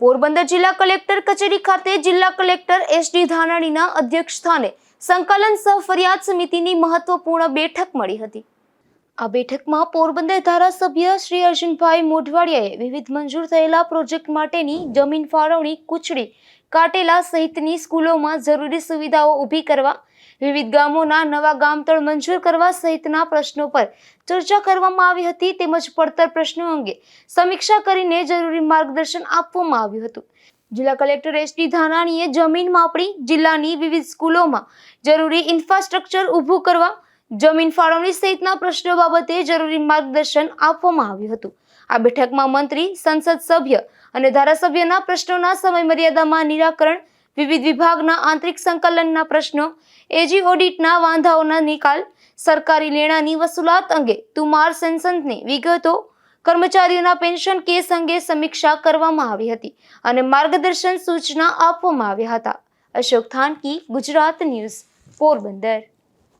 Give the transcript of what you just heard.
પોરબંદર જિલ્લા કલેક્ટર કચેરી ખાતે જિલ્લા કલેક્ટર એસ ડી ધાનાણીના અધ્યક્ષ સ્થાને સંકલન સહ ફરિયાદ સમિતિની મહત્વપૂર્ણ બેઠક મળી હતી. આ બેઠકમાં પોરબંદર ધારાસભ્ય શ્રી અર્જુનભાઈ મોઢવાડિયાએ વિવિધ મંજૂર થયેલા પ્રોજેક્ટ માટેની જમીન ફાળવણી, કુચડી કાટેલા સહિતની સ્કૂલોમાં જરૂરી સુવિધાઓ ઊભી કરવા વિવિધ ગામોના નવા ગામતળ મંજૂર કરવા સહિતના પ્રશ્નો પર ચર્ચા કરવામાં આવી હતી તેમજ પડતર પ્રશ્નો અંગે સમીક્ષા કરીને જરૂરી માર્ગદર્શન આપવામાં આવ્યું હતું. જિલ્લા કલેક્ટર એસ ડી ધાનાણીએ જમીન માપણી જિલ્લાની વિવિધ સ્કૂલોમાં જરૂરી ઇન્ફ્રાસ્ટ્રક્ચર ઊભું કરવા, જમીન ફાળવણી સહિતના પ્રશ્નો બાબતે જરૂરી માર્ગદર્શન આપવામાં આવ્યું હતું. આ બેઠકમાં મંત્રી, સંસદ સભ્ય અને ધારાસભ્યના પ્રશ્નોના સમય મર્યાદામાં નિરાકરણ વિવિધ વિભાગના આંતરિક સંકલનના પ્રશ્નો એજી ઓડિટના વાંધાઓના નિકાલ, સરકારી લેણાની વસૂલાત અંગે તુમાર સેન્સન્સની વિગતો, કર્મચારીઓના પેન્શન કેસ અંગે સમીક્ષા કરવામાં આવી હતી અને માર્ગદર્શન સૂચના આપવામાં આવ્યા હતા. અશોક થાનકી, ગુજરાત ન્યૂઝ, પોરબંદર.